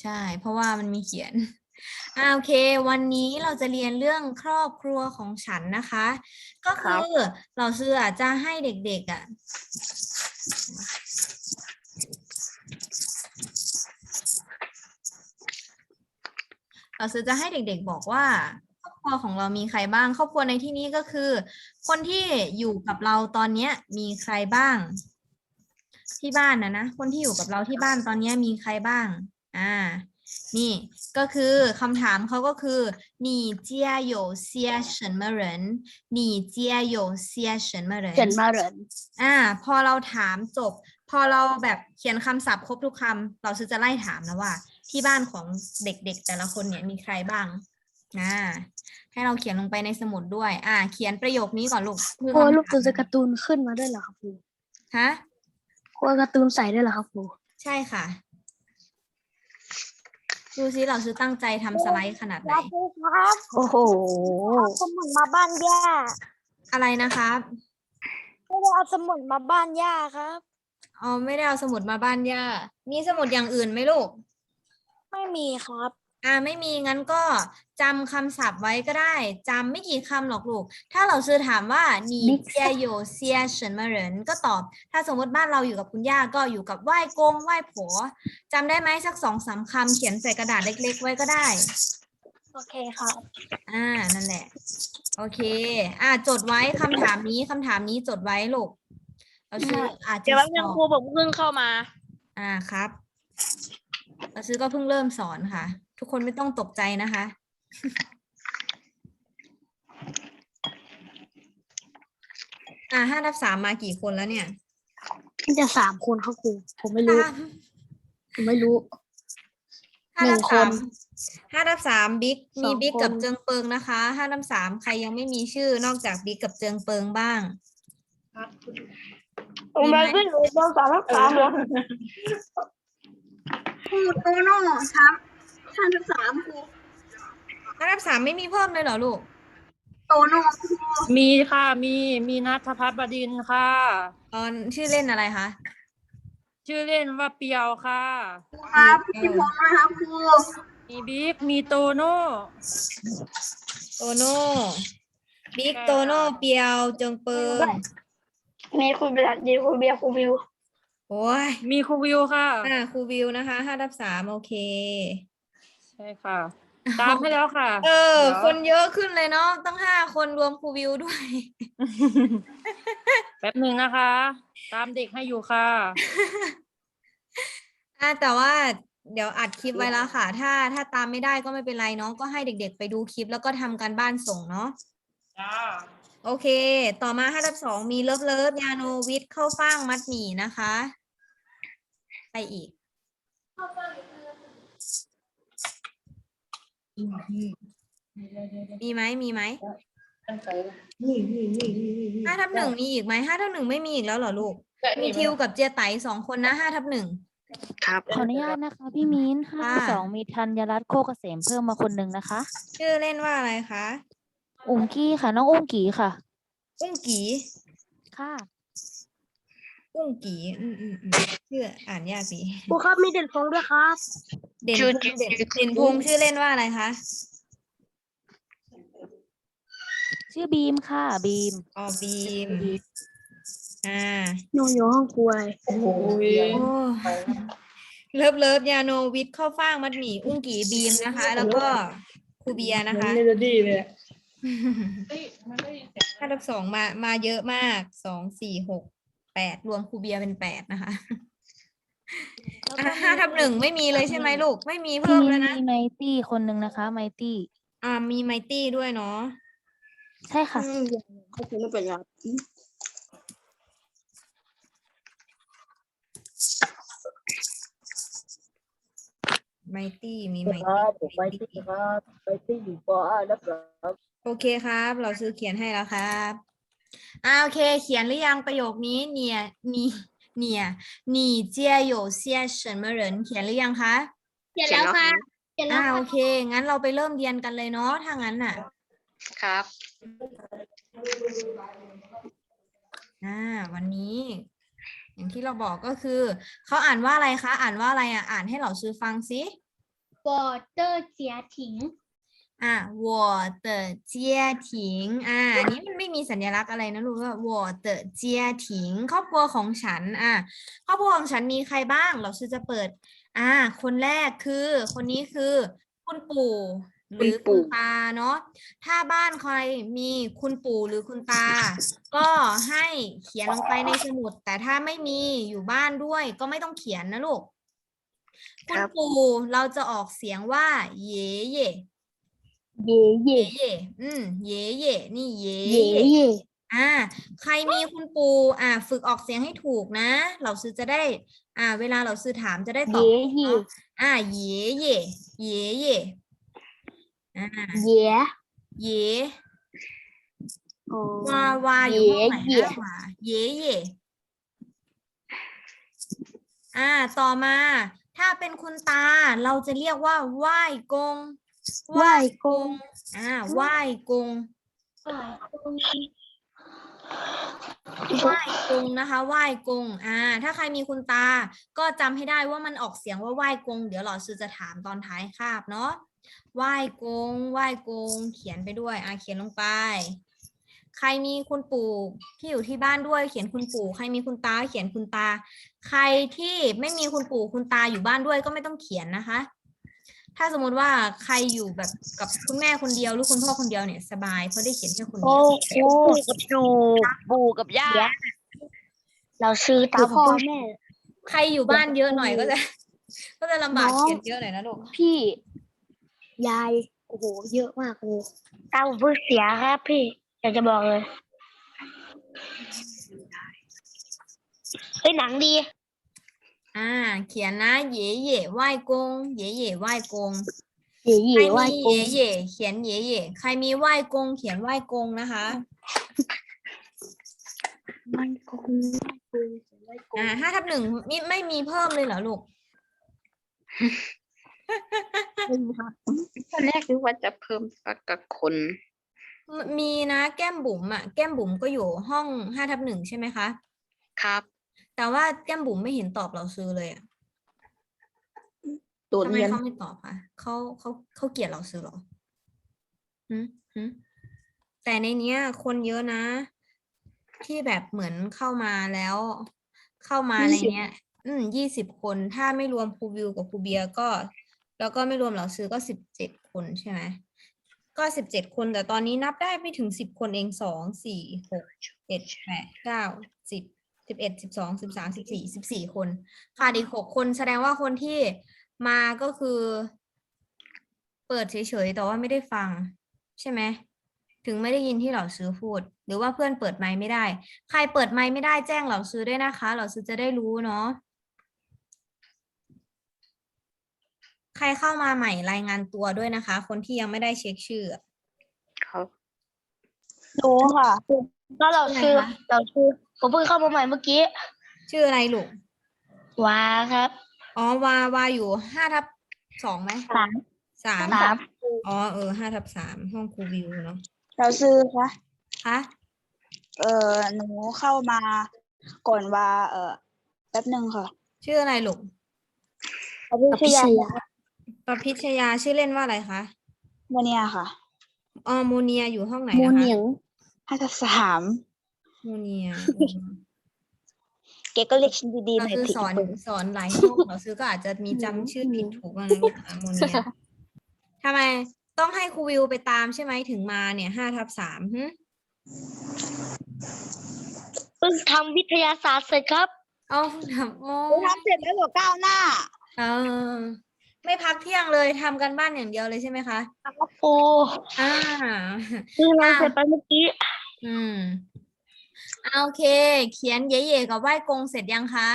ใช่ เพราะว่ามันมีเขียนอ่าโอเค วันนี้เราจะเรียนเรื่องครอบครัวของฉันนะคะ ก็คือเราเชื่อจะให้เด็กๆอะเราซื้อจะให้เด็กๆบอกว่า ครอบครัวของเรามีใครบ้าง ครอบครัวในที่นี้ก็คือ คนที่อยู่กับเราตอนเนี้ย มีใครบ้าง ที่บ้านนะนะคนที่อยู่กับเราที่บ้านตอนเนี้ยมีใครบ้าง อ่า นี่ก็คือคำถามเขาก็คือ你家有些什么人你家有些什么人 เขียนมาเหรน อ่า พอเราถามจบ พอเราแบบเขียนคำศัพท์ครบทุกคำเราซื้อจะไล่ถามนะว่า ที่บ้านของเด็กๆ แต่ละคนเนี่ยมีใครบ้างอ่าให้เราเขียนลงไปในสมุดด้วย อ่า เขียนประโยคนี้ก่อนลูกคือ โอ้ คำ ลูกตัว ถาม จะการ์ตูนขึ้นมาด้วยเหรอครับครู ฮะ ครูเอาการ์ตูนใส่ด้วยเหรอครับครู ใช่ค่ะ ดูซิเราซื้อตั้งใจทำสไลด์ขนาดไหน ครับโอ้โห เอาสมุดมาบ้านย่าอะไรนะครับไม่ได้เอาสมุดมาบ้านย่าครับ อ๋อไม่ได้เอาสมุดมาบ้านย่ามีสมุดอย่างอื่นไหมลูก ไม่มีครับ อ่าไม่มีงั้นก็จำคำศัพท์ไว้ก็ได้จำไม่กี่คำหรอกลูก ถ้าเราซื้อถามว่าหนีเซียโยเซียเฉินมาเหรินก็ตอบ ถ้าสมมติบ้านเราอยู่กับคุณย่าก็อยู่กับไหว้กงไหว้ผัวจำได้ไหมสักสองสามคำเขียนใส่กระดาษเล็ก ๆ ไว้ก็ได้ โอเคค่ะอ่านั่นแหละ โอเค อ่าจดไว้คำถามนี้คำถามนี้จดไว้ลูกเราชื่ออาจจะเดี๋ยวแป๊บนึงครูผมเพิ่งเข้ามา อ่าครับ เราซื้อก็เพิ่งเริ่มสอนค่ะ ทุกคนไม่ต้องตกใจนะคะ อ่าห้าทับสามมากี่คนแล้วเนี่ยมันจะสามคนครับครูผมไม่รู้ ผมไม่รู้ห้าหนึ่ทับงคสามนห้าทับสามบิ๊กสมีองบิ๊กกับคนเจิงเปิงนะคะห้าทับสามใครยังไม่มีชื่อนอกจากบิ๊กกับเจิงเปิงบ้างมีไหมไม่รู้ต้องสามสามเหรอครูโตโน่ครับ ห้าสิบสามครูห้าทับสามไม่มีเพิ่มเลยเหรอลูก โตโน่มีค่ะมีมีนัทพัฒน์บดินทร์ค่ะ ตอนชื่อเล่นอะไรคะ ชื่อเล่นว่าเปียวค่ะ ครับพี่พงษ์นะครับครูมีบิ๊กมีโตโน่ โตโน่ บิ๊กใช่โตโน่ค่ะเปียวเจิงเปิงมีครูเบียร์ดีครูเบียร์ครูวิว โอ้ยมีครูวิวค่ะ อ่าครูวิวนะคะห้าทับสามโอเคใช่ค่ะ ตามให้แล้วค่ะ เออดี๋ยวคนเยอะขึ้นเลยเนาะตั้งห้าคนรวมครูวิวด้วย แป๊บหนึ่งนะคะ ตามเด็กให้อยู่ค่ะอ่าแต่ว่าเดี๋ยวอัดคลิปไว้แล้วค่ะ ถ้าถ้าตามไม่ได้ก็ไม่เป็นไรเนาะก็ให้เด็ก ๆ ไปดูคลิปแล้วก็ทำการบ้านส่งเนาะจ้าโอเค ต่อมาห้าทับสองมีเลิฟเลิฟยาโนวิทย์เข้าฟ่างมัดหมี่นะคะ ไปอีก มีไหมมีไหมห้าทับหนึ่งมีอีกไหมห้าทับหนึ่งไม่มีอีกแล้วเหรอลูกมีทิวกับเจียไตสองคนนะห้าทับหนึ่งขออนุญาตนะคะพี่มิ้นห้าค่ะสองมีธัญรัตน์โคกเกษมเพิ่มมาคนหนึ่งนะคะ ชื่อเล่นว่าอะไรคะ อุ้งกี้ค่ะ น้องอุ้งกี้ค่ะ อุ้งกีค่ะ อุ้งกีอืมอืมอืมชื่ออ่านยากดีครูครับมีเด่นพงษ์ด้วยครับเด่นพงษ์เด่นเด่นพงษ์ชื่อเล่นว่าอะไรคะชื่อบีมค่ะ บีมออบีมอ่าโนโยห้องครูอะไรโอ้เลิฟเลิฟยาโนวิทย์เข้าฟ่างมัดหมี่อุ้งกีบีมนะคะ แล้วก็ครูเบียร์นะคะ เมโลดี้เลยห้าทับสองมามาเยอะมากสองสี่หก แปดรวมครูเบียร์เป็นแปดนะคะอะห้าทับหนึ่งไม่มีเลยใช่ไหมลูก ไม่มีพี่เพิ่มมิ้แล้วนนะ มีไมตี้คนหนึ่งนะคะ ไมตี้ อ่ามีไมตี้ด้วยเนาะใช่ค่ะเขาคงไม่เป็นครับไมตี้มีไมคตี้รับผมไปที่ครับไปที่อยู่ปอแล้วครับ โอเคครับ เราซื้อเขียนให้แล้วครับ อ่าโอเค เขียนหรือยังประโยคนี้เนี่ยนี่เนี่ย你家有些什么人เขียนหรือยังคะ เขียนแล้วค่ะเขียนแล้ อ่าว โอ ค่ะ เค งั้นเราไปเริ่มเรียนกันเลยเนาะ ถ้างั้นน่ะ ครับ อ่า วันนี้ อย่างที่เราบอกก็คือ เขาอ่านว่าอะไรคะ อ่านว่าอะไรอ่ะ อ่านให้เราซื้อฟังสิ 我的家庭 อ่ ะ我的家庭อ่าอันนี้มันไม่มีสัญลักษณ์อะไรนะลูกว่า我的家庭ครอบครัวของฉัน อ่ะครอบครัวของฉันมีใครบ้าง เราชื่อจะเปิด อ่า คนแรกคือ คนนี้คือคุณปู่หรือคุณตาเนาะ ถ้าบ้านใครมีคุณปู่หรือคุณตา ก็ให้เขียนลงไปในสมุด แต่ถ้าไม่มีอยู่บ้านด้วย ก็ไม่ต้องเขียนนะลูก คุณปู่เราจะออกเสียงว่า เย่เย่ เย่เย่เย่เย่อืม เย่เย่นี่เย่เย่เย่เย่อ่า ใครมีคุณปู่อ่า ฝึกออกเสียงให้ถูกนะ เราซื้อจะได้ อ่า เวลาเราซื้อถามจะได้ตอบเย่เย่เนาะอ่า เย่เย่เย่เย่อ่าเย่เย่อ๋อวาวาอยู่ห้องไหนเย่ นะวาเย่เย่อ่า ต่อมา ถ้าเป็นคุณตาเราจะเรียกว่าไหว้กง ไหว้กง อ่าไหว้กงไหว้กงนะคะไหว้กง อ่า ถ้าใครมีคุณตา ก็จำให้ได้ว่ามันออกเสียงว่าไหว้กง เดี๋ยวหลอซื้อจะถามตอนท้ายคาบเนาะไหว้กงไหว้กง เขียนไปด้วย อ่าเขียนลงไป ใครมีคุณปู่ที่อยู่ที่บ้านด้วย เขียนคุณปู่ ใครมีคุณตา เขียนคุณตา ใครที่ไม่มีคุณปู่คุณตาอยู่บ้านด้วยก็ไม่ต้องเขียนนะคะ ถ้าสมมติว่าใครอยู่แบบกับคุณแม่คนเดียวหรือคุณพ่อคนเดียวเนี่ยสบายเพราะได้เขียนแค่คนเดีโอ้ยวโหกับจูปู่กับย่าเราซื้อตามพ่อแม่ใครอยู่บ้านเยอะหน่อยก็จะ ก็จะลำบากน้องเขียนเยอะหน่อยนะลูกพี่ ยายโอ้โหเยอะมากเลยตาผมเพิ่งเสียครับ พี่อยากจะบอกเลยเฮ้ยหนังดี อ่า เขียนนะเย่เย่ไหว้กงเย่เย่ไหว้กงเย่ใครเย่ไหว้มีกงเย่เย่เขียนเย่เย่ใครมีไหว้กง เขียนไหว้กงนะคะไหว้กงไหว้กงอ่าห้าทับหนึ่งไม่ไม่มีเพิ่มเลยเหรอลูกไม่รู้ครับตอนแรกนึกว่าจะเพิ่มสักกับคนมมีนะแก้มบุ๋มอะแก้มบุ๋มก็อยู่ห้องห้าทับหนึ่งใช่ไหมคะ ครับ แต่ว่าแก้มบุ๋มไม่เห็นตอบเราซื้อเลยอะตัวทำไมเรียนเขาไม่ตอบคะเขาเขาเขาเกลียดเราซื้อเหรอหืมหืมแต่ในเนี้ย คนเยอะนะ ที่แบบเหมือนเข้ามาแล้ว เข้ามาในเนี้ย อืมยี่สิบคนถ้าไม่รวมครูวิวกับครูเบียร์ก็ แล้วก็ไม่รวมเราซื้อก็สิบเจ็ดคนใช่ไหมก็สิบเจ็ดคนแต่ตอนนี้นับได้ไม่ถึงสิบคนเองสองสี่หกเจ็ดแปดเก้าสิบ สิบเอ็ดสิบสองสิบสามสิบสี่สิบสี่คนขาดอีกหกคนแสดงว่าคนที่มาก็คือ เปิดเฉยๆแต่ว่าไม่ได้ฟัง ใช่ไหมถึงไม่ได้ยินที่เราซื้อพูด หรือว่าเพื่อนเปิดไมค์ไม่ได้ ใครเปิดไมค์ไม่ได้แจ้งเราซื้อด้วยนะคะเราซื้อจะได้รู้เนาะใครเข้ามาใหม่รายงานตัวด้วยนะคะ คนที่ยังไม่ได้เช็คชื่ออะเขาหนูค่ะ ก็เราซื้ออะไรคะเราซื้อ ผมเพิ่งเข้ามาใหม่เมื่อกี้ ชื่ออะไรลูกว้าครับ อ๋อวาวาอยู่ห้าทับสองไหมสามสามสามอ๋อเออห้าทับสามห้องครูวิวเนาะเราซื้อค่ะคะเออหนูเข้ามาก่อนว่าเออแป๊บหนึ่งค่ะชื่ออะไรลูกอภิชยาประพิชยาชื่อเล่นว่าอะไรคะวันเนี้ยค่ะอ๋อโมเนียอยู่ห้องไหนโมนะคะเนียงห้าสิบสาม โมเนียเกก็เรียกฉันดีๆหเราน่อยซื้อสิสอนสอนหลายห้องเราซื้อก็อาจจะมีจำชื่อผิดถูกบ้างนะเนี่ยอะโมเนียทำไมต้องให้ครูวิวไปตามใช่ไหมถึงมาเนี่ยห้าทับสามหึเพิ่งทำวิทยาศาสตร์เสร็จครับเอาทำโอ้หนูทำเสร็จแล้วเหรอก้าวหน้าเออไม่พักเที่ยงเลยทำกันบ้านอย่างเดียวเลยใช่ไหมคะ ครับครูอ่าเพิ่งทำเสร็จไปเมื่อกี้ อืม เอาโอเค เขียนเย่ๆกับไหว้กงเสร็จยังคะ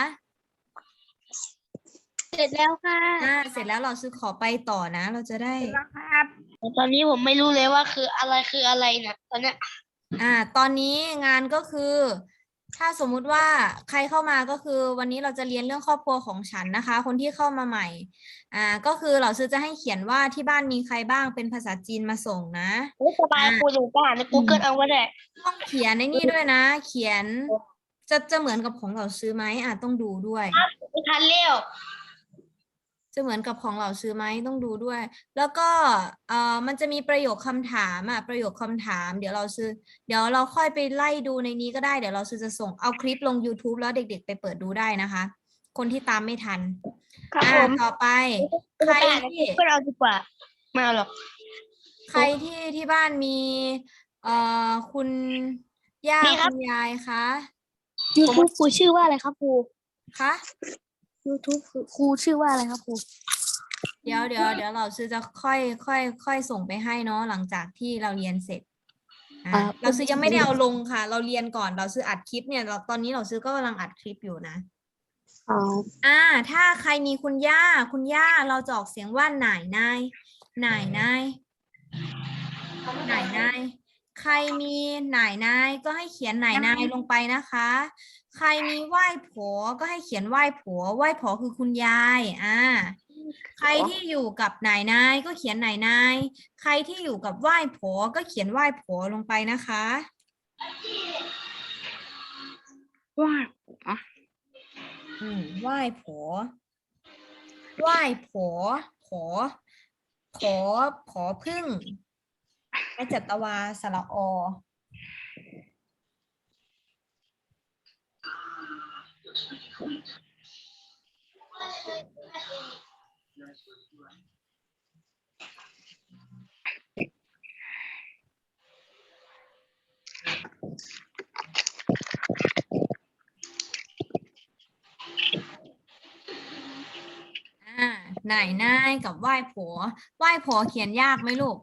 เสร็จแล้วค่ะอ่าเสร็จแล้วเราซื้อขอไปต่อนะ เราจะได้ตอนนี้ผมไม่รู้เลยว่าคืออะไรคืออะไรนะตอนเนี้ยอ่า ตอนนี้งานก็คือ ถ้าสมมุติว่าใครเข้ามาก็คือวันนี้เราจะเรียนเรื่องครอบครัวของฉันนะคะ คนที่เข้ามาใหม่อ่าก็คือเราซื้อจะให้เขียนว่าที่บ้านมีใครบ้างเป็นภาษาจีนมาส่งนะโอ้สบายครูหนูไปหาใน Google เอาก็ได้ต้องเขียนในนี่ด้วยนะ เขียนจะจะเหมือนกับของเราซื้อไหมอะต้องดูด้วยไม่ทันเร็ว จะเหมือนกับของเราซื้อไหมต้องดูด้วย แล้วก็เอ่อมันจะมีประโยคคำถามอะประโยคคำถาม เดี๋ยวเราซื้อ เดี๋ยวเราค่อยไปไล่ดูในนี้ก็ได้เดี๋ยวเราซื้อจะส่งเอาคลิปลง YouTube แล้วเด็กๆ ไปเปิดดูได้นะคะ คนที่ตามไม่ทันครับอ่าผมต่อไป ใครที่ก็เอาดีกว่าไม่เอาหรอกใครที่ที่บ้านมีเอ่อคุณย่ามีครับคุณยายคะ YouTube ครูชื่อว่าอะไรครับครูคะ YouTube ครูชื่อว่าอะไรครับครูเดี๋ยวเดี๋ยวเดี๋ยวเราซื้อจะค่อยค่อยค่อยส่งไปให้เนาะหลังจากที่เราเรียนเสร็จอะอ่าเราซื้อยังไม่ได้เอาลงค่ะ เราเรียนก่อนเราซื้ออัดคลิปเนี่ยเราตอนนี้เราซื้อก็กำลังอัดคลิปอยู่นะ อ๋ออ่า ถ้าใครมีคุณย่า คุณย่าเราจะออกเสียงว่าหน่ายนายหน่ายนายหน่ายนาย ใครมีหน่ายนายก็ให้เขียนหน่ายนายลงไปนะคะ ใครมีไหว้ผัวก็ให้เขียนไหว้ผัวไหว้ผัวคือคุณยายอ่าใครที่อยู่กับหน่ายนายก็เขียนหน่ายนาย ใครที่อยู่กับไหว้ผัวก็เขียนไหว้ผัวลงไปนะคะว่าอืมไหว้ผัวไหว้ผัวผอผอผอพึ่ง และจัตวาสระออ่าไหนนายกับไหว้ผัวไหว้ผัวเขียนยากไหมลูก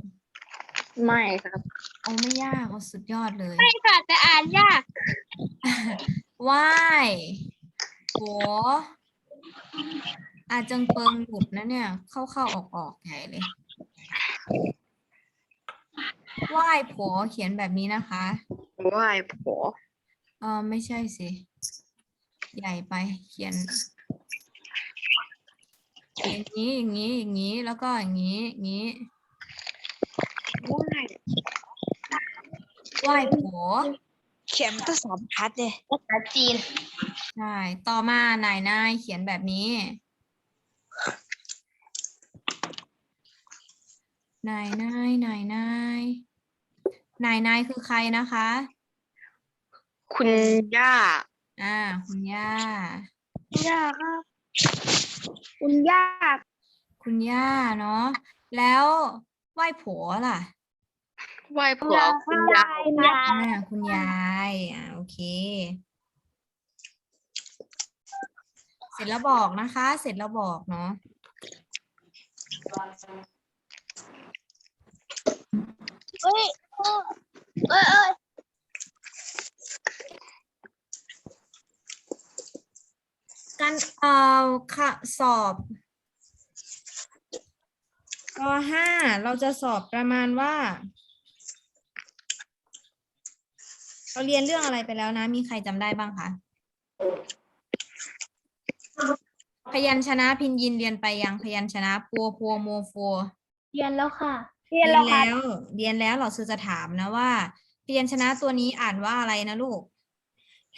ไม่ครับ เอาไม่ยากเอาสุดยอดเลย ไม่ค่ะแต่อ่านยากไหว้ผัวอาจจังเปิงหลุดนะเนี่ย เข้าเข้าออกออกใหญ่เลยไหว้ผัวเขียนแบบนี้นะคะไหว้ผัวเออไม่ใช่สิ ใหญ่ไปเขียน อย่างนี้อย่างนี้อย่างนี้แล้วก็อย่างนี้อย่างนี้ ไหว้ไหว้ผัวเขียนมันต้องสามพัดเลยภาษาจีนใช่ต่อมานายนายเขียนแบบนี้ นายนายนายนายนายนายคือใครนะคะ คุณย่า อ่า คุณย่าย่าครับ คุณย่า คุณย่าเนาะแล้ว ไหว้ผัวล่ะไหว้ผัวคุณยายคุณยายอ่าคุณยายอ่าโอเค เสร็จแล้วบอกนะคะ เสร็จแล้วบอกเนาะเอ้ยเอ้ยเอ้ยเอ้ยการเอ่อค่ะสอบ ปห้าเราจะสอบประมาณว่า เราเรียนเรื่องอะไรไปแล้วนะ มีใครจำได้บ้างคะพยัญชนะพินยินเรียนไปยังพยัญชนะพัวพัวโมฟัวเรียนแล้วค่ะ เรียนแล้ว เรียนแล้วเราซื้อจะถามนะว่า พยัญชนะตัวนี้อ่านว่าอะไรนะลูก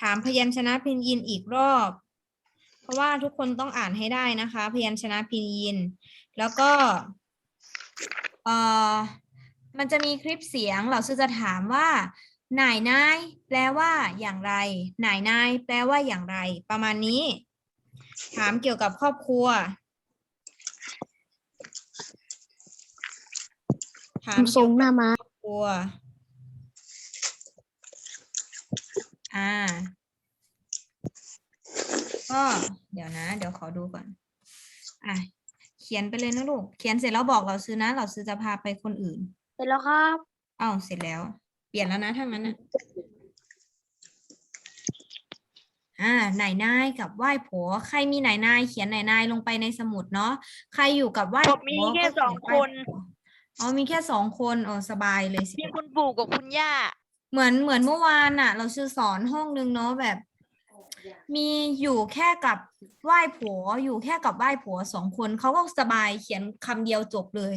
ถามพยัญชนะพินยินอีกรอบ เพราะว่าทุกคนต้องอ่านให้ได้นะคะ พยัญชนะพินยิน แล้วก็ เอ่อมันจะมีคลิปเสียงเราซื้อจะถามว่าหน่ายนายแปลว่าอย่างไรหน่ายนายแปลว่าอย่างไร ประมาณนี้ ถามเกี่ยวกับครอบครัว ถามทรงหน้ามาครัว อ่า ก็เดี๋ยวนะ เดี๋ยวขอดูก่อน อะ เขียนไปเลยนะลูก เขียนเสร็จแล้วบอกเราซื้อนะ เราซื้อจะพาไปคนอื่น เสร็จแล้วครับอ้าวเสร็จแล้ว เปลี่ยนแล้วนะถ้างั้นนะอ่าไหนนายกับไหว้ผัว ใครมีไหนนายเขียนไหนนายลงไปในสมุดเนาะใครอยู่กับไหว้ผผัมมีวแค่ก็เขียสองไหว้คน ผัวอ๋อมีแค่สองคนอ๋อสบายเลยสิ มีคุณปู่กับคุณย่า เหมือนเหมือนเมื่อวานน่ะ เราชื่อสอนห้องนึงเนาะแบบ มีอยู่แค่กับ ไหว้ผัวอยู่แค่กับไหว้ผัวสองคนเขาก็สบายเขียนคำเดียวจบเลย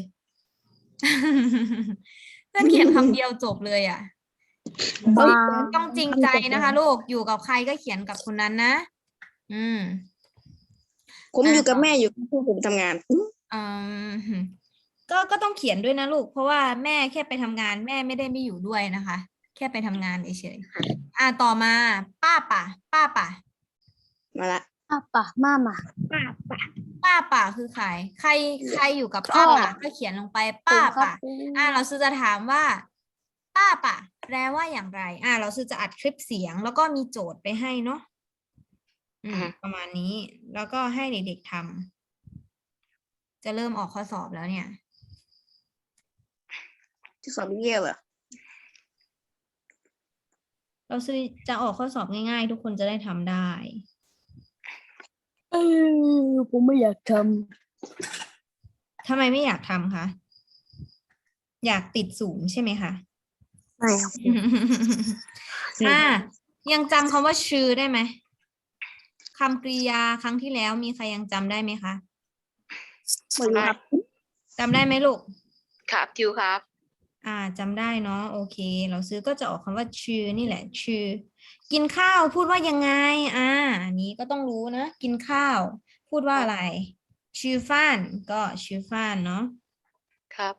เพื่อนเขียนคำเดียวจบเลยอะบ้าต้องจริงใจนะคะ ลูกอยู่กับใครก็เขียนกับคนนั้นนะ อืม ผมอยู่กับแม่อยู่พวกผมทำงานอืมก็ก็ต้องเขียนด้วยนะลูก เพราะว่าแม่แค่ไปทำงาน แม่ไม่ได้ไม่อยู่ด้วยนะคะ แค่ไปทำงานเฉยๆอ่าต่อมา ป้าป่ะป้าป่ะมาละ ป้าป่ะมามาป้าป่ะคือใคร ใครใครอยู่กับป้าป่ะก็เขียนลงไปป้าป่ะอ่าเราซื้อจะถามว่า ป้าป่ะแปลว่าอย่างไร อ่าเราซื้อจะอัดคลิปเสียง แล้วก็มีโจทย์ไปให้เนาะอืมประมาณนี้ แล้วก็ให้เด็กๆทำจะเริ่มออกข้อสอบแล้วเนี่ยที่สอบเยี่ยมอะเราซื้อจะออกข้อสอบง่ายๆ ทุกคนจะได้ทำได้ เออผมไม่อยากททำไมไม่อยากทำคะ อยากติดศูนย์ใช่ไหมคะำไม่ครับอ่า ยังจำคำว่าชื่อได้ไหมคำกริยาครั้งที่แล้วมีใครยังจำได้ไหมคะไม่รู้ครับจำได้ไหมลูก ครับทิวครับ อ่าจำได้เนาะโอเค เราซื้อก็จะออกคำว่าชื่อนี่แหละ ชื่อ กินข้าวพูดว่ายังไง อ่าอันนี้ก็ต้องรู้นะ กินข้าว พูดว่าอะไรชื่อฟ้านก็ชื่อฟ้านเนาะครับ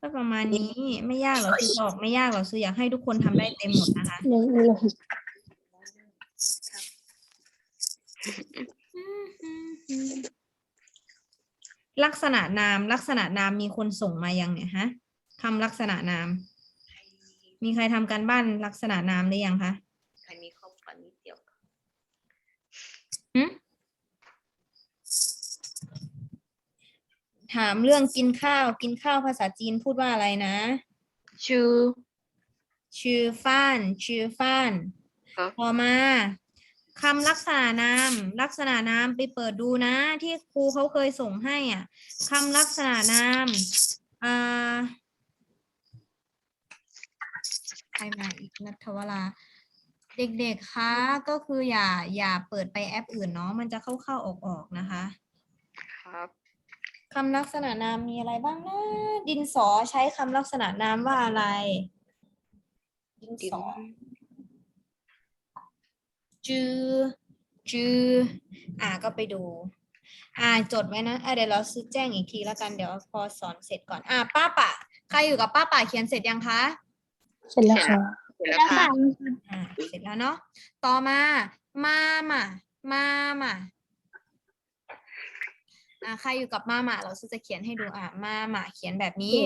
ก็ประมาณนี้ไม่ยากหรอกซื้อบอกไม่ยากหรอกซื้ออยากให้ทุกคนทำได้เต็มหมดนะคะเลยเลยลักษณะนาม ลักษณะนามมีคนส่งมายังเนี่ยฮะคำลักษณะนาม มีใครทำการบ้านลักษณะนามหรือยังคะใครมีข้อมูลนิดเดียวหึถามเรื่องกินข้าว กินข้าวภาษาจีนพูดว่าอะไรนะชื่อชื่อฟ้าน ชื่อฟ้าน ครับ ต่อมาคำลักษณะนาม ลักษณะนามไปเปิดดูนะ ที่ครูเขาเคยส่งให้อะคำลักษณะนามอ่า ใครมาอีกนัทวราเด็กๆ คะ ก็คืออย่าอย่าเปิดไปแอปอื่นเนาะ มันจะเข้าเข้าออกออกๆ นะคะครับคำลักษณะนามมีอะไรบ้างนะ ดินสอใช้คำลักษณะนามว่าอะไร ดินสอ จือ จือ อ่าก็ไปดู อ่าจดไว้นะอ่าเดี๋ยวเราซื้อแจ้งอีกทีแล้วกัน เดี๋ยวพอสอนเสร็จก่อน อ่าป้าป่ะใครอยู่กับป้าป่ะเขียนเสร็จยังคะ เสร็จแล้วค่ะเสร็จแล้วค่ะอ่าเสร็จแล้วเนาะต่อมามามามามาอ่าใครอยู่กับมามาเราซื้อจะเขียนให้ดูอ่ามามาเขียนแบบนี้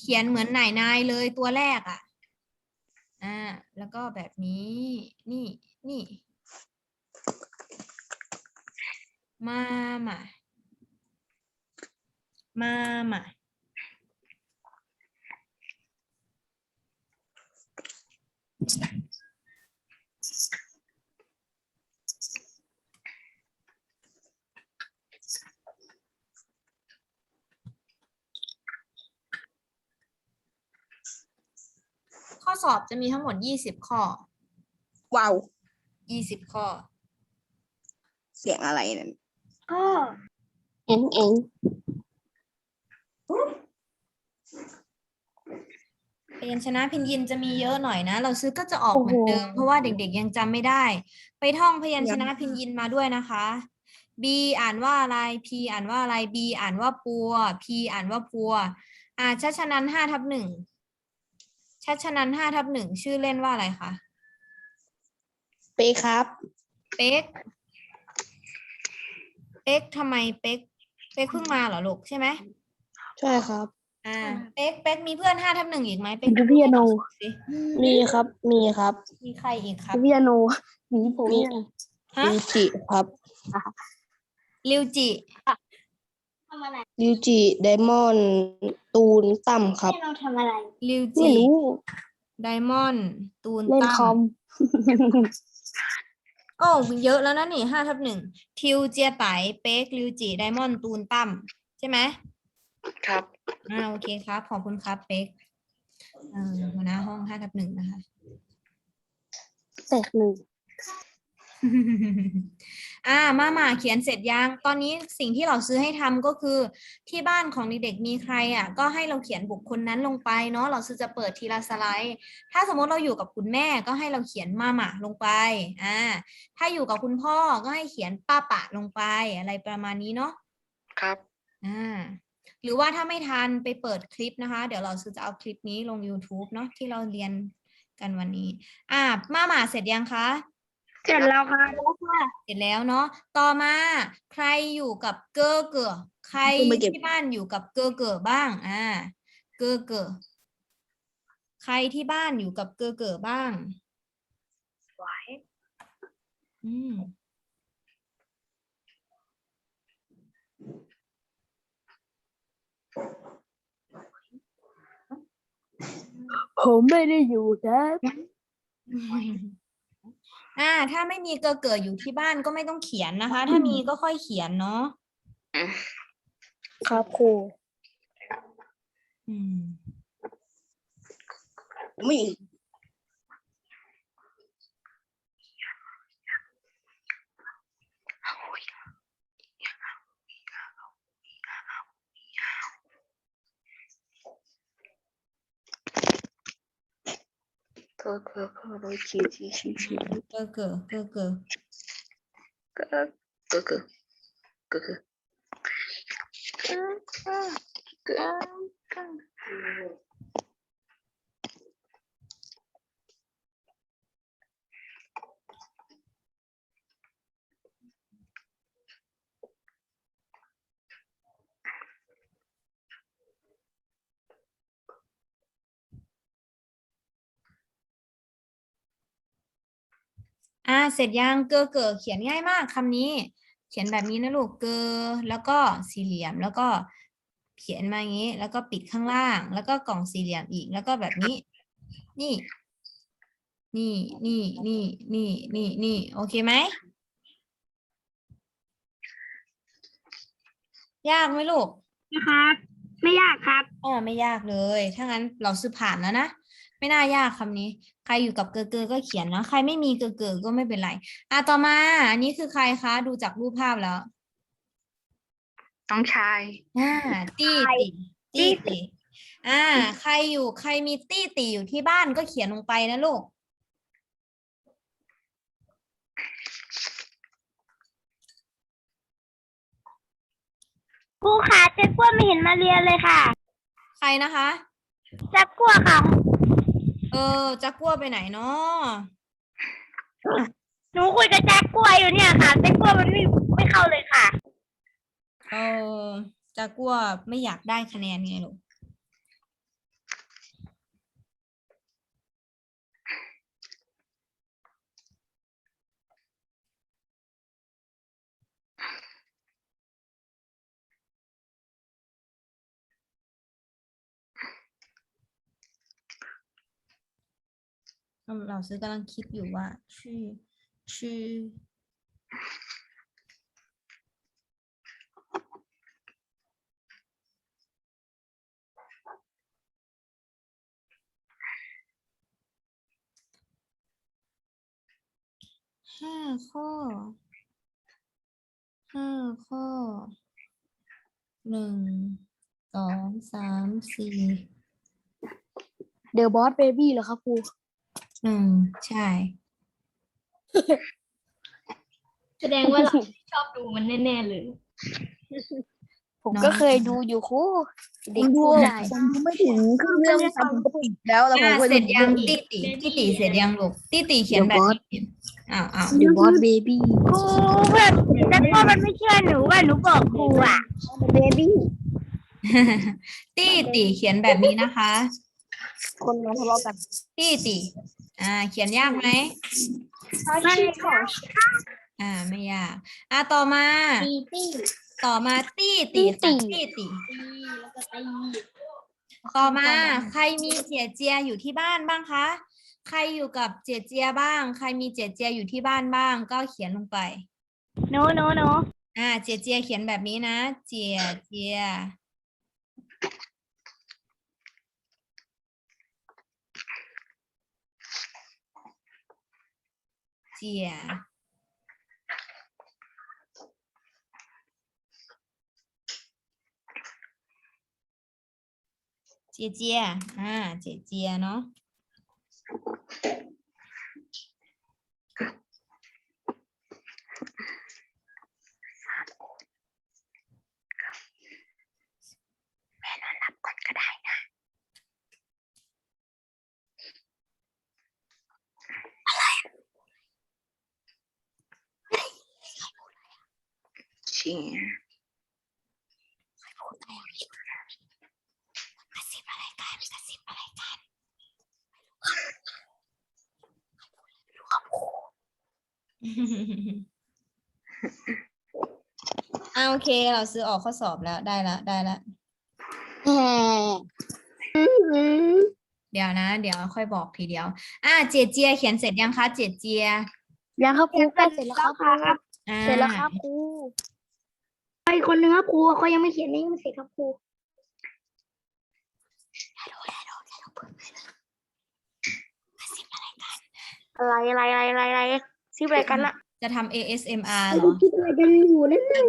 เขียนเหมือนไหนนายเลยตัวแรกอะอ่าแล้วก็แบบนี้นี่นี่มามามามาข้ อสอบจะมีทั้งหมดยี่สิบข้อว้าวยี่สิบข้อ เสียงอะไรนั่นก็เอ็งเอ็งพยัญชนะพินยินจะมีเยอะหน่อยนะ เราซื้อก็จะออกเหมือนเดิม เพราะว่าเด็กๆยังจำไม่ได้ ไปท่องพยัญชนะพินยินมาด้วยนะคะ B อ่านว่าอะไร P อ่านว่าอะไร B อ่านว่าปัว P อ่านว่าปัว อ่าชัชนันห้าทับหนึ่ง ชัชนันห้าทับหนึ่งชื่อเล่นว่าอะไรคะ เป๊ะครับ เป๊ก เป๊กทำไมเป๊ก เป๊กเพิ่งมาเหรอลูกใช่ไหม ใช่ครับ อ่า เป๊ก เป๊กมีเพื่อนห้าทับหนึ่งอีกไหมเป๊กดูพี่อโนสิมีครับ มีครับมีใครอีกครับพี่อโนหนีผมมีเนี่ยฮะลิวจิครับ ลิวจิ ลิวจิไดมอนด์ตูนตั้มครับเราทำอะไร ลิวไม่จิรู้ไดมอนด์ตูนเล่นตั้คอมม โอ้เยอะแล้วนะนี่ห้าทับหนึ่งทิวเจียไตเป๊กลิวจิไดมอนด์ตูนตั้มใช่ไหมครับอ่าโอเคครับ ขอบคุณครับเป๊กเอ่อหัวหน้าห้องห้าทับหนึ่งนะคะ แตกหนึ่ง อ่ามามาเขียนเสร็จยัง ตอนนี้สิ่งที่เราซื้อให้ทำก็คือ ที่บ้านของเด็กๆมีใครอะ ก็ให้เราเขียนบุคคลนั้นลงไปเนาะ เราซื้อจะเปิดทีละสไลด์ ถ้าสมมติเราอยู่กับคุณแม่ก็ให้เราเขียนมามาลงไป อ่า ถ้าอยู่กับคุณพ่อก็ให้เขียนป้าปะลงไปอะไรประมาณนี้เนาะ ครับ อ่า หรือว่าถ้าไม่ทันไปเปิดคลิปนะคะ เดี๋ยวเราจะเอาคลิปนี้ลง YouTube เนาะที่เราเรียนกันวันนี้ อ่ามาหมาเสร็จยังคะ เสร็จแล้วครับเสร็จแล้วเนาะต่อมาใครอยู่กับเกอเก๋อใครคุณไปเก็บที่บ้านอยู่กับเกอเก๋อบ้างอ่าเกอเก๋อใครที่บ้านอยู่กับเกอเก๋อบ้างอืมผมไม่ได้อยู่ครับ อ่า ถ้าไม่มีเกอเก๋ออยู่ที่บ้านก็ไม่ต้องเขียนนะคะ ถ้ามีก็ค่อยเขียนเนาะครับครูอืมผมไม่อยู่ ก็ ก็ก็เราขีดขีดขีดขีดเกอเก๋อเกอเก๋อ ก็ก็ก็ก็ก็ก็ก็ อ่า เส ร็จยังเกอเก๋อเขียนง่ายมากคำนี้ เขียนแบบนี้นะลูกเกอแล้วก็สี่เหลี่ยมแล้วก็เขียนมาอย่างนี้ แล้วก็ปิดข้างล่าง แล้วก็กล่องสี่เหลี่ยมอีกแล้วก็แบบนี้ นี่ นี่นี่นี่นี่นี่นี่โอเคไหมยากไหมลูกนะครับ ไม่ยากครับอ่าไม่ยากเลย ถ้างั้นเราซื้อผ่านแล้วนะ ไม่น่ายากคำนี้ใค รอยู่กับเกอเกอก็เขียนนะใครไม่มีเกอเกอก็ไม่เป็นไรอะต่อมา อันนี้คือใครคะ ดูจากรูปภาพแล้วน้องชายอ่าตี้ติตี้ติอ่า ใครอยู่ใครมีตี้ติอยู่ที่บ้านก็เขียนลงไปนะลูกครูขาเจ๊กล้วยไม่เห็นมาเรียนเลยค่ะ ใครนะคะเจ๊กล้วยค่ะ เออจักกัวไปไหนเนาะหนูคุยกับแจ๊กกล้วยอยู่เนี่ยค่ะแจ๊กกล้วยมันไม่ไม่เข้าเลยค่ะ เออจักกัวไม่อยากได้คะแนนไงลูก เราเราซื้อกลังคิดอยู่ว่าชื่อชื่อห้าข้อห้าข้อหนึ่งสองสามสี่เดอะบอสเบบี้เหรอครับครู หนึ่งใช่ แสดงว่าเราชอบดูมันแน่ๆเลย ผมน้องก็เคยดูอยู่ครูเด็กผมดูพูดได้ผมดูไม่ถึงครึ่งเรื่องซ้ำผมก็ปิดแล้วแล้วผมอ่าก็เสร็จยังดูติติติติเสร็จยังลูกติติเขียนแบบนี้อ้าวอ้าวเดอะบอสเบบี้ครูเพื่อนแจ๊กกล้วยมันไม่เชื่อหนูว่าหนูบอกครูอะเบบี้ติติเขียนแบบนี้นะคะ คนมาทะเลาะกัน ติติ อ่า เขียนยากไหมไม่ค่ะอ่า ไม่ยาก อ่าต่อมา ตีตี้ต่อมาตี้ติค่ะตี้ติแล้วก็ตีต่อมา ใครมีเจียเจียอยู่ที่บ้านบ้างคะ ใครอยู่กับเจียเจียบ้าง ใครมีเจียเจียอยู่ที่บ้านบ้าง ก็เขียนลงไป โนโนโนอ่า เจียเจียเขียนแบบนี้นะ เจียเจีย Yeah. chị chia. À, chị chia nó. อ่าเจเจียเนาะเชียอ่าโอเค เราซื้อออกข้อสอบแล้วได้ละได้ละแหมเดี๋ยวนะ เดี๋ยวค่อยบอกทีเดียว อ่าเจเจียเขียนเสร็จยังคะเจเจียยังครับครูใกล้เสร็จแล้วครับครูอ่าเสร็จแล้วครับครู ไปคนหนึ่งครับครูเขายังไม่เขียนนี่ยังไม่เสร็จครับครูอะไรอะไรอะไรอะไรอะไรซิบอะไรกันอะจะทำ ASMR เหรอคิดอะไรกันอยู่นั่นน่ะ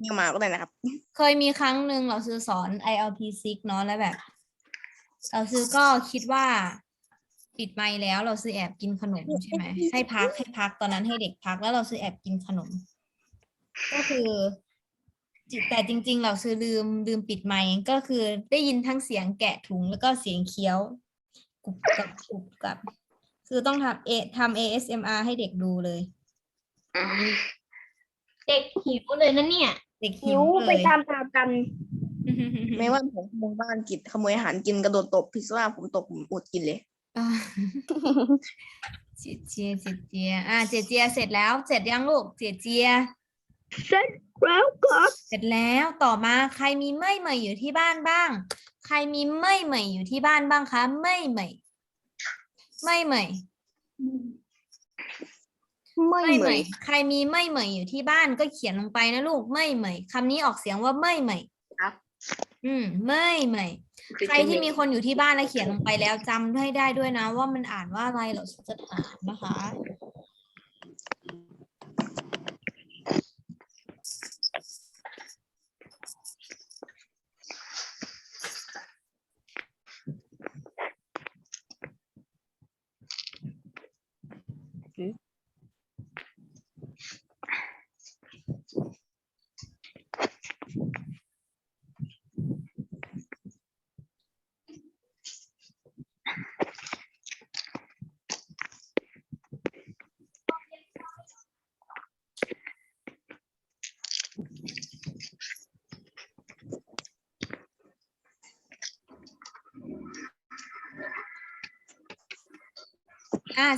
เนี่มาก็ได้นะครับ เคยมีครั้งหนึ่งเราซื้อสอน ILP6 เนาะแล้วแบบ เราซื้อก็คิดว่าปิดไมค์แล้วเราซื้อแอบกินขนมใช่ไหมให้พักให้พักตอนนั้นให้เด็กพักแล้วเราซื้อแอบกินขนม ก็คือ จิแต่จริง ๆ เราซื้อลืมลืมปิดไมค์ก็คือได้ยินทั้งเสียงแกะถุงแล้วก็เสียงเคี้ยวกรุบกับกรุบกับ คือต้องทำเอทำ ASMR ให้เด็กดูเลยอืมเด็กหิวเลยนะเนี่ย เด็กหิหิววไปเลยตามตามกัน ไม่ว่าผมขโมยบ้านกินขโมยอาหารกินกระโดดตบพิซซ่าผมตกผมอดกินเลย อ่าเจเจียเจเจียอ่าเจเจียเสร็จแล้วเสร็จยังลูกเจเจีย แล้วก็เสร็จแล้วต่อมาใครมีไม่เหมยอยู่ที่บ้านบ้าง ใครมีไม่เหมยอยู่ที่บ้านบ้างคะไม่เหมยไม่เหมยไม่ไม่เหเหมมือนยใครมีไม่เหมยอยู่ที่บ้านก็เขียนลงไปนะลูกไม่เหมยคำนี้ออกเสียงว่าไม่เหมยครับ อืมไม่เหมยใครที่มีคนอยู่ที่บ้านแล้วเขียนลงไปแล้วจำให้ได้ด้วยนะ ว่ามันอ่านว่าอะไรเราจะถามนะคะ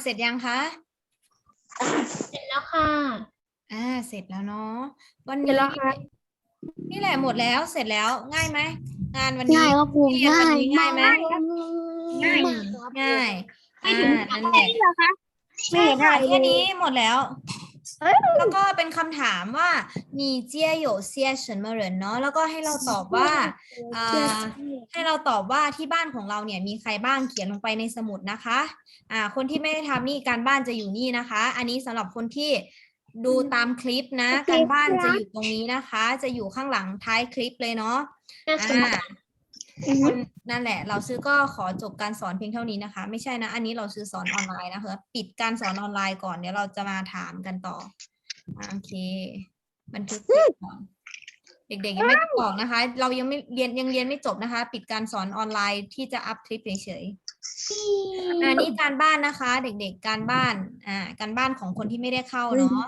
เสร็จยังคะแล้วค่ะ อ่า เสร็จแล้วเนาะวันเสร็นี้จแล้วครับนี่แหละหมดแล้วเสร็จแล้วง่ายไหมงานวันนี้ง่ายครับครูเรียนวันนี้ง่ายไหมง่ายง่ายไม่อ่าถึงนั่นแหละเหรอคะไม่ใช่เห็นค่ะอะไรแค่เลยนี้หมดแล้ว แล้วก็เป็นคำถามว่ามีเจียโยเซียเฉินเมเหรินเนาะแล้วก็ให้เราตอบว่าอ่าให้เราตอบว่าที่บ้านของเราเนี่ยมีใครบ้างเขียนลงไปในสมุดนะคะอ่าคนที่ไม่ได้ทำนี่การบ้านจะอยู่นี่นะคะ อันนี้สำหรับคนที่ดูตามคลิปนะ การบ้านจะอยู่ตรงนี้นะคะ จะอยู่ข้างหลังท้ายคลิปเลยเนาะอ่า คนนั่นแหละ เราซื้อก็ขอจบการสอนเพียงเท่านี้นะคะ ไม่ใช่นะ อันนี้เราซื้อสอนออนไลน์นะคะ ปิดการสอนออนไลน์ก่อนเดี๋ยวเราจะมาถามกันต่ออ่าโอเค บันทึกไว้ก่อนเด็กๆยังไม่ต้องบอกนะคะ เรายังไม่เรียนยังเรียนไม่จบนะคะ ปิดการสอนออนไลน์ที่จะอัพคลิปเฉยๆอันนี้การบ้านนะคะ เด็กๆการบ้าน อ่า การบ้านของคนที่ไม่ได้เข้าเนาะ